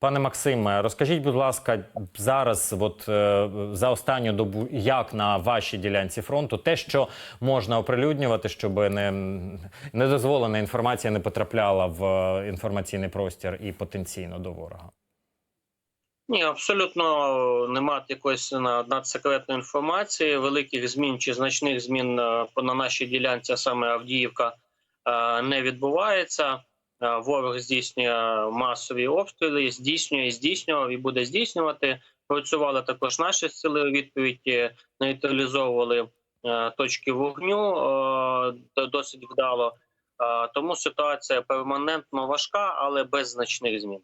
Пане Максиме, розкажіть, будь ласка, зараз, от е, за останню добу, як на вашій ділянці фронту, те, що можна оприлюднювати, щоб не недозволена інформація не потрапляла в е, інформаційний простір і потенційно до ворога. Ні, абсолютно немає якоїсь на- надсекретної інформації. Великих змін чи значних змін е, на нашій ділянці, а саме Авдіївка, е, не відбувається. Е, Ворог здійснює масові обстріли, здійснює, здійснював і буде здійснювати. Працювали також наші сили у відповідь, е, нейтралізовували е, точки вогню е, досить вдало. Тому ситуація перманентно важка, але без значних змін.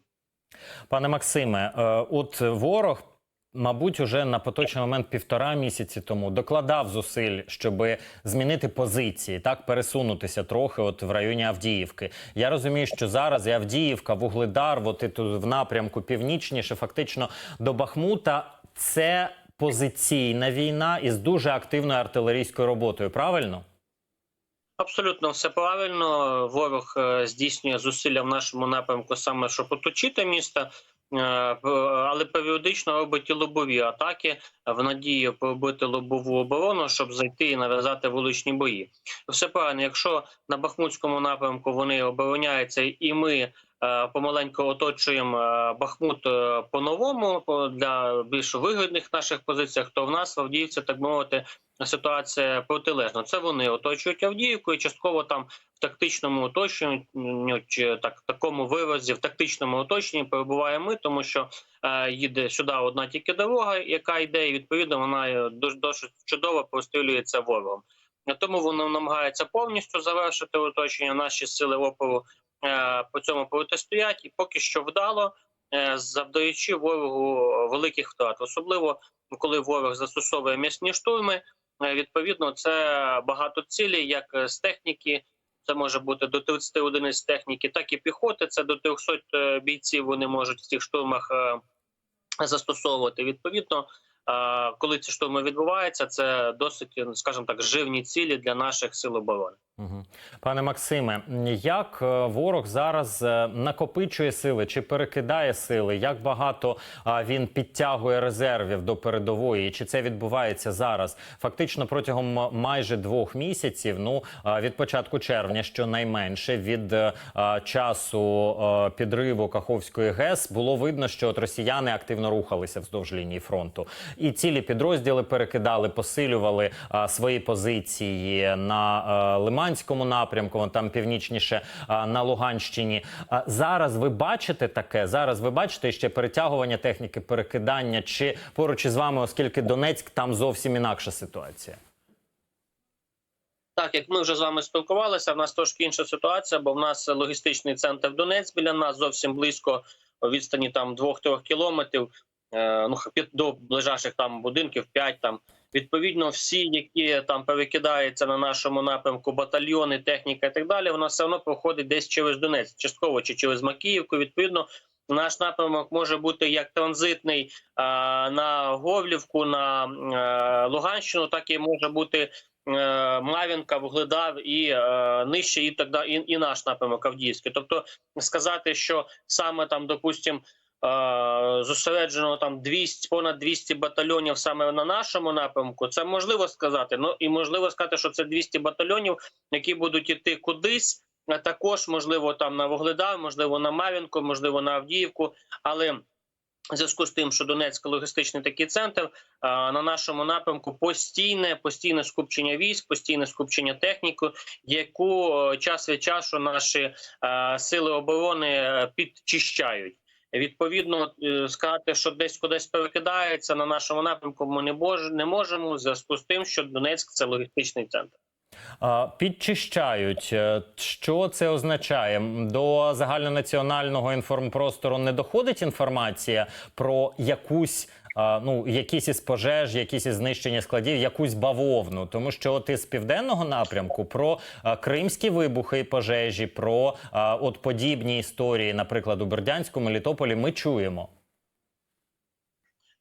Пане Максиме, от ворог. Мабуть, уже на поточний момент півтора місяці тому докладав зусиль, щоб змінити позиції, так пересунутися трохи, от в районі Авдіївки. Я розумію, що зараз і Авдіївка, Вугледар, от і тут в напрямку північніше, фактично до Бахмута, це позиційна війна із дуже активною артилерійською роботою. Правильно? Абсолютно все правильно. Ворог е, здійснює зусилля в нашому напрямку саме щоб оточити місто, але періодично робить і лобові атаки в надії пробити лобову оборону, щоб зайти і нав'язати вуличні бої. Все правильно, якщо на Бахмутському напрямку вони обороняються, і ми е, помаленьку оточуємо е, Бахмут е, по-новому по- для більш вигідних наших позиціях, то в нас в Авдіївці, так мовити, ситуація протилежна. Це вони оточують Авдіївку і частково там в тактичному оточенні, чи так такому виразі, в тактичному оточенні перебуваємо ми, тому що е, їде сюди одна тільки дорога, яка йде, і відповідно вона е, досить чудово прострілюється ворогом. Е, Тому воно намагається повністю завершити оточення. Наші сили опору е, по цьому протистоять, і поки що вдало, е, завдаючи ворогу великих втрат, особливо коли ворог застосовує м'ясні штурми. Е, Відповідно, це багато цілей, як е, з техніки. Це може бути до 30 одиниць техніки, так і піхоти. Це до 300 е, бійців. Вони можуть в цих штурмах е, застосовувати. Відповідно, е, коли ці штурми відбуваються, це досить, скажімо так, живні цілі для наших сил оборони. Пане Максиме, як е, ворог зараз е, накопичує сили чи перекидає сили? Як багато він підтягує резервів до передової? Чи це відбувається зараз? Фактично протягом майже двох місяців, ну від початку червня, щонайменше, від е, часу е, підриву Каховської ГЕС, було видно, що от росіяни активно рухалися вздовж лінії фронту, і цілі підрозділи перекидали, посилювали а, свої позиції на е, Лиманському напрямку, там північніше а, на Луганщині. А, зараз ви бачите таке? Зараз ви бачите ще перетягування техніки, перекидання чи поруч із вами, оскільки Донецьк там зовсім інакша ситуація. Так, як ми вже з вами спілкувалися, в нас трошки інша ситуація, бо в нас логістичний центр Донець біля нас зовсім близько відстані там 2-3 кілометрів. Е, Ну до ближайших там будинків 5 там. Відповідно, всі, які там перекидаються на нашому напрямку, батальйони, техніка і так далі, вона все одно проходить десь через Донець, частково чи через Макіївку. Відповідно, наш напрямок може бути як транзитний а, на Говлівку, на е, Луганщину, так і може бути е, Мавінка, Вугледар і е, нижче, і так далі, і, наш напрямок Авдіївський. Тобто сказати, що саме там, допустим, е, зосереджено там 200, понад 200 батальйонів саме на нашому напрямку, це можливо сказати. Ну і можливо сказати, що це 200 батальйонів, які будуть іти кудись. а Також можливо там на Вугледар, можливо на Мавінку, можливо на Авдіївку, але зв'язку з тим, що Донецьк логістичний такий центр, а, на нашому напрямку постійне, постійне скупчення військ, постійне скупчення техніки, яку е, час від часу наші е, сили оборони е, підчищають. Відповідно, е, сказати, що десь кудись перекидається на нашому напрямку, ми не не можемо в зв'язку з тим, що Донецьк це логістичний центр. Підчищають. Е, Що це означає? До загальнонаціонального інформпростору не доходить інформація про якусь. Ну, якісь із пожеж, якісь із знищення складів, якусь бавовну, тому що от із південного напрямку про кримські вибухи і пожежі, про от подібні історії, наприклад, у Бердянську, Мелітополі, ми чуємо.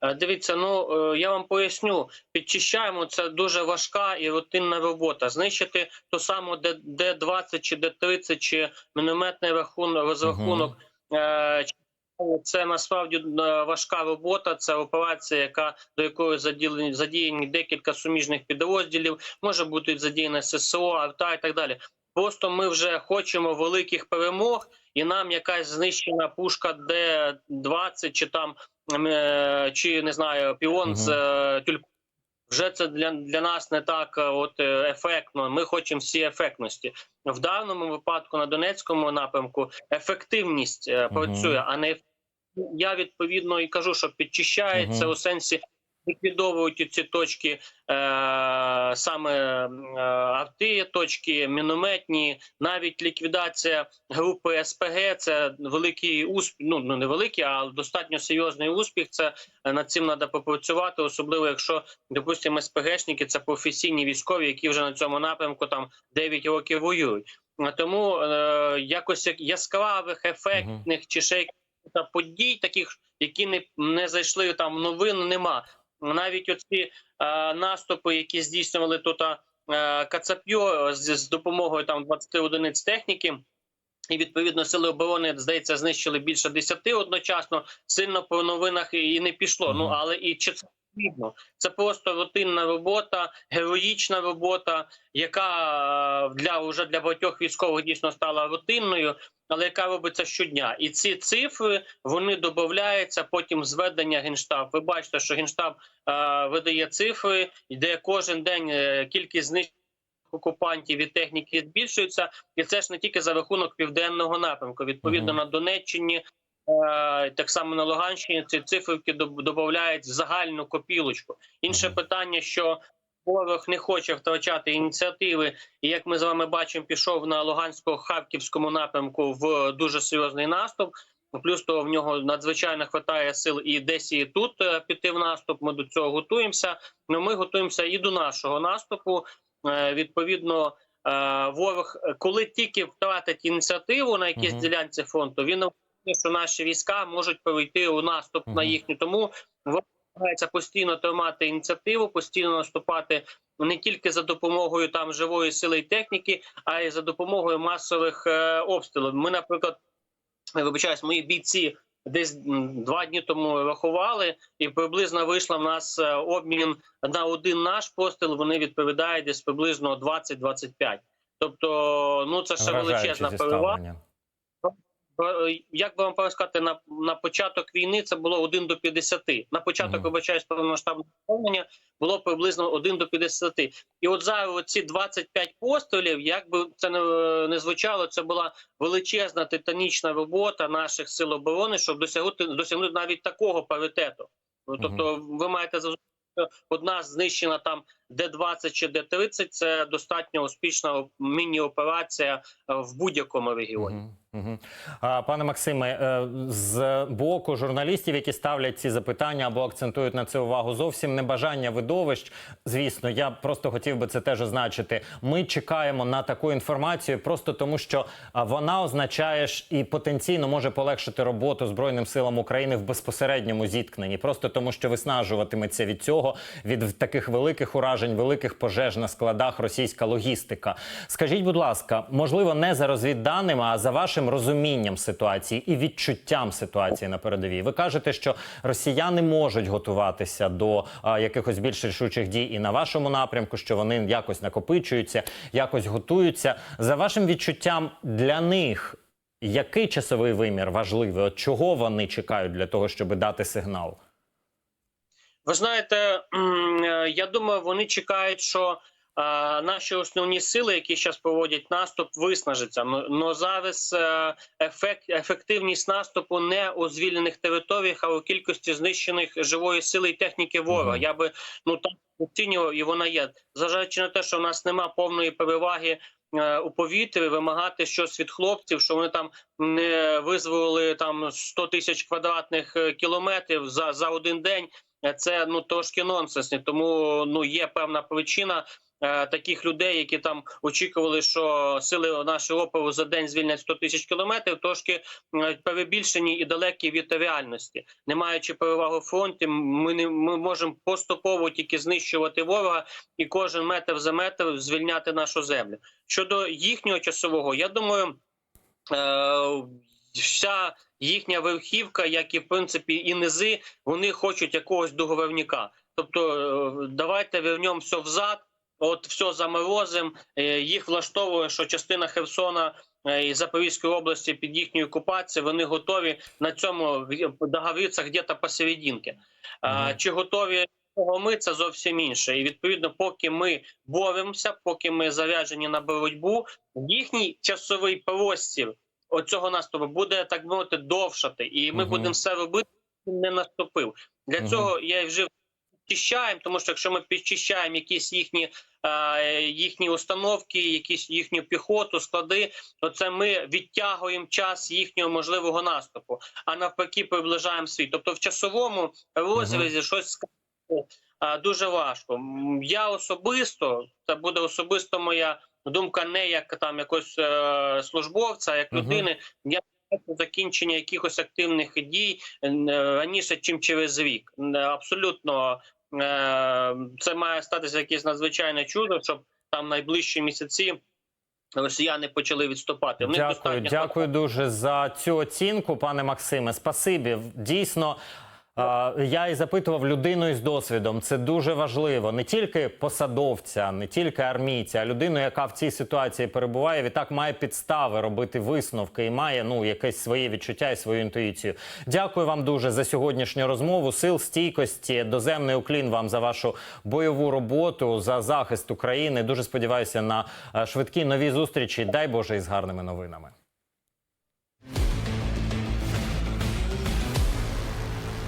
Е, Дивіться, ну е, я вам поясню, підчищаємо це дуже важка і рутинна робота. Знищити то саме Д-20 чи Д-30 чи мінометний рахунок, розрахунок е, чи Це насправді е, важка робота. Це операція, яка до якої заділені задіяні декілька суміжних підрозділів. Може бути задіяне ССО, АРТА і так далі. Просто ми вже хочемо великих перемог, і нам якась знищена пушка Д-20 чи там е, чи не знаю піон угу. з е, тюль. Вже це для, для нас не так е, от е, ефектно. Ми хочемо всі ефектності. В даному випадку на Донецькому напрямку ефективність е, працює, а не я відповідно і кажу, що підчищається Мгм. у сенсі ліквідовують ці точки е, саме е, арти, точки мінометні, навіть ліквідація групи СПГ це великий успіх. Ну ну, не великий, а достатньо серйозний успіх. Це е, над цим треба попрацювати, особливо якщо допустимо СПГшники це професійні військові, які вже на цьому напрямку там 9 років воюють. А Тому е, якось як яскравих, ефектних чи ще подій, таких, які не, не зайшли там в новини, нема. Навіть оці е, наступи, які здійснювали тут е, Кацап'йо з, з допомогою там 20 одиниць техніки. І відповідно сили оборони здається знищили більше 10 одночасно. Сильно по новинах і не пішло. Ну але і чи це потрібно? Це просто рутинна робота, героїчна робота, яка е, для уже для багатьох військових дійсно стала рутинною, але яка робиться щодня. І ці цифри вони додаються потім зведення генштаб. Ви бачите, що генштаб е, видає цифри, де кожен день е, кількість знищень окупантів і техніки збільшується, і це ж не тільки за рахунок південного напрямку. Відповідно Мгм. на Донеччині, е, так само на Луганщині, ці циферки додають в загальну копілочку. Інше питання, що ворог не хоче втрачати ініціативи, і як ми з вами бачимо, пішов на Лугансько-Харківському напрямку в дуже серйозний наступ. Плюс того в нього надзвичайно хватає сил і десь і тут е, піти в наступ. Ми до цього готуємося. Ну ми готуємося і до нашого наступу. Е, Відповідно, е, ворог, коли тільки втратить ініціативу на якійсь Мгм. ділянці фронту, він що наші війська можуть перейти у наступ на їхню. Тому ворог намагається постійно тримати ініціативу, постійно наступати не тільки за допомогою там живої сили і техніки, а й за допомогою масових е, обстрілів. Ми, наприклад, вибачаюсь, мої бійці десь два дні тому рахували, і приблизно вийшла в нас е, обмін на один наш постріл. Вони відповідають десь приблизно 20-25. Тобто, ну це ще величезна перевага. Зіставлення. Е, Як би вам сказати, на, на початок війни це було 1 до 50. На початок, Мгм. вибачаюсь, повномасштабного вторгнення було приблизно 1 до 50. І от зараз ці 25 пострілів, як би це не, не звучало, це була величезна титанічна робота наших сил оборони, щоб досягнути досягнути навіть такого паритету. Ну, Тобто, ви маєте зрозуміти, що одна знищена там Д-20 чи Д-30 – це достатньо успішна міні-операція е, в будь-якому регіоні. Пане Максиме, е, з боку журналістів, які ставлять ці запитання або акцентують на це увагу, зовсім не бажання видовищ. Звісно, я просто хотів би це теж означити. Ми чекаємо на таку інформацію, просто тому що вона означає ж і потенційно може полегшити роботу Збройним силам України в безпосередньому зіткненні, просто тому що виснажуватиметься від цього від таких великих уражень, великих пожеж на складах російська логістика. Скажіть, будь ласка, можливо, не за розвідданими, а за вашим розумінням ситуації і відчуттям ситуації на передовій. Ви кажете, що росіяни можуть готуватися до а, якихось більш рішучих дій і на вашому напрямку, що вони якось накопичуються, якось готуються. За вашим відчуттям для них. Який часовий вимір важливий? От чого вони чекають для того, щоб дати сигнал? Ви знаєте, е, я думаю, вони чекають, що е, наші основні сили, які зараз проводять наступ, виснажаться. Но зараз е, ефект, ефективність наступу не у звільнених територіях, а у кількості знищених живої сили і техніки ворога. Я би ну так оцінював, і вона є. Зважаючи на те, що в нас нема повної переваги. У повітрі вимагати щось від хлопців, що вони там не визволили там 100 тисяч квадратних кілометрів за, за один день. Е, Це ну трошки нонсенсні. Тому ну є певна причина е, таких людей, які там очікували, що сили нашого опору за день звільнять 100 тисяч кілометрів, трошки е, перебільшені і далекі від реальності. Не маючи перевагу фронті, ми не ми можемо поступово тільки знищувати ворога і кожен метр за метр звільняти нашу землю. Щодо їхнього часового, я думаю. Вся їхня верхівка, як і в принципі і низи, вони хочуть якогось договорника. Тобто, е, давайте вернемо все взад. От все заморозим. Е, Їх влаштовує, що частина Херсона е, і Запорізької області під їхньою окупацією, вони готові на цьому договоритися где-то посерединки. А, Чи готові ми це зовсім інше. І відповідно, поки ми боремося, поки ми заряджені на боротьбу, їхній часовий простір оцього наступу буде так мовити довшати, і ми Мгм. будемо все робити, не наступив. Для Мгм. цього я вже підчищаємо, тому що якщо ми підчищаємо якісь їхні, е, їхні установки, якісь їхню піхоту, склади, то це ми відтягуємо час їхнього можливого наступу, а навпаки, приближаємо світ. Тобто в часовому розрізі щось сказати е, дуже важко. Я особисто це буде особисто моя думка, не як там якогось е, службовця, як людини. Я бачу закінчення якихось активних дій е, раніше, чим через рік. Абсолютно е, це має статися якесь надзвичайне чудо, щоб там найближчі місяці росіяни почали відступати. В них Дякую, дякую дуже за цю оцінку, пане Максиме. Спасибі. Дійсно. Я і запитував людину із досвідом. Це дуже важливо. Не тільки посадовця, не тільки армійця, а людину, яка в цій ситуації перебуває, відтак має підстави робити висновки і має ну якесь своє відчуття і свою інтуїцію. Дякую вам дуже за сьогоднішню розмову. Сил стійкості, доземний уклін вам за вашу бойову роботу, за захист України. Дуже сподіваюся на е, швидкі нові зустрічі. Дай Боже, із гарними новинами.